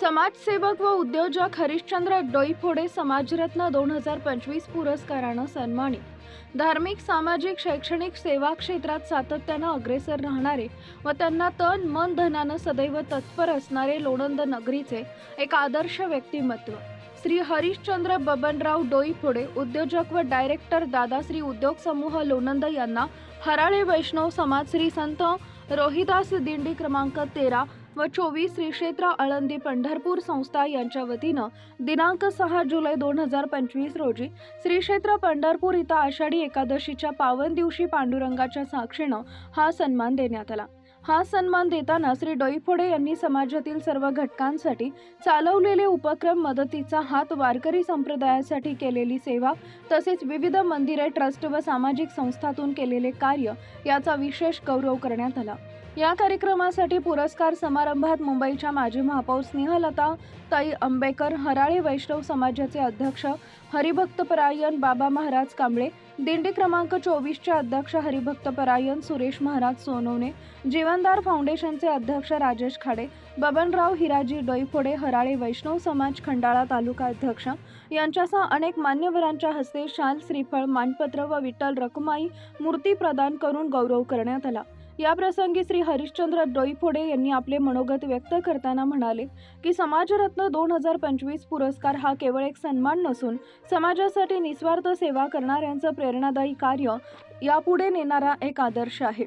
समाजसेवक व उद्योजक हरिश्चंद्र डोईफोडे समाजरत्न दोन हजार पंचवीस पुरस्कारानं सन्मानित. धार्मिक सामाजिक शैक्षणिक सेवा क्षेत्रात सातत्यानं अग्रेसर राहणारे व त्यांना तन मन धनानं सदैव तत्पर असणारे लोणंद नगरीचे एक आदर्श व्यक्तिमत्व. श्री हरिश्चंद्र बबनराव डोईफोडे उद्योजक व डायरेक्टर दादाश्री उद्योग समूह लोणंद यांना हराळे वैष्णव समाज श्री संत रोहिदास दिंडी क्रमांक तेरा व चोवीस श्री क्षेत्र आळंदी पंढरपूर संस्था यांच्या वतीनं दिनांक सहा जुलै दोन हजार पंचवीस रोजी श्री क्षेत्र पंढरपूर इथं आषाढी एकादशीच्या पावन दिवशी पांडुरंगाच्या साक्षीनं हा सन्मान देण्यात आला. हा सन्मान देताना श्री डोईफोडे यांनी समाजातील सर्व घटकांसाठी चालवलेले उपक्रम मदतीचा हात वारकरी संप्रदायासाठी केलेली सेवा तसेच विविध मंदिरे ट्रस्ट व सामाजिक संस्थातून केलेले कार्य याचा विशेष गौरव करण्यात आला. या कार्यक्रमासाठी पुरस्कार समारंभात मुंबईच्या माजी महापौर स्नेहलता ताई आंबेकर हराळे वैष्णव समाजाचे अध्यक्ष हरिभक्तपरायण बाबा महाराज कांबळे दिंडी क्रमांक चोवीसचे अध्यक्ष हरिभक्तपरायण सुरेश महाराज सोनवणे जीवनदार फाउंडेशनचे अध्यक्ष राजेश खाडे बबनराव हिराजी डोईफोडे हराळे वैष्णव समाज खंडाळा तालुका अध्यक्ष यांच्यासह अनेक मान्यवरांच्या हस्ते शाल श्रीफळ मानपत्र व विठ्ठल रखुमाई मूर्ती प्रदान करून गौरव करण्यात आला. याप्रसंगी श्री हरिश्चंद्र डोईफोडे यांनी आपले मनोगत व्यक्त करताना म्हणाले की समाजरत्न दोन हजार पंचवीस पुरस्कार हा केवळ एक सन्मान नसून समाजासाठी निस्वार्थ सेवा करणाऱ्यांचं प्रेरणादायी कार्य यापुढे नेणारा एक आदर्श आहे.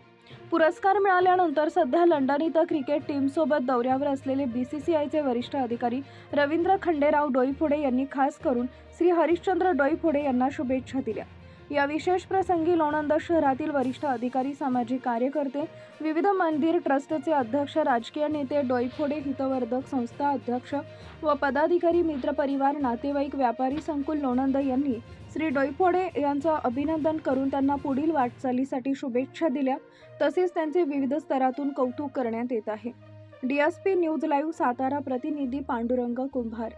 पुरस्कार मिळाल्यानंतर सध्या लंडन इथं क्रिकेट टीमसोबत दौऱ्यावर असलेले बी सी सी आयचे वरिष्ठ अधिकारी रवींद्र खंडेराव डोईफोडे यांनी खास करून श्री हरिश्चंद्र डोईफोडे यांना शुभेच्छा दिल्या. या विशेष प्रसंगी लोणंद शहरातील वरिष्ठ अधिकारी सामाजिक कार्यकर्ते विविध मंदिर ट्रस्टचे अध्यक्ष राजकीय नेते डोईफोडे हितवर्धक संस्था अध्यक्ष व पदाधिकारी मित्रपरिवार नातेवाईक व्यापारी संकुल लोणंद यांनी श्री डोईफोडे यांचं अभिनंदन करून त्यांना पुढील वाटचालीसाठी शुभेच्छा दिल्या. तसेच त्यांचे विविध स्तरातून कौतुक करण्यात येत आहे. डीएसपी न्यूज लाईव्ह सातारा प्रतिनिधी पांडुरंग कुंभार.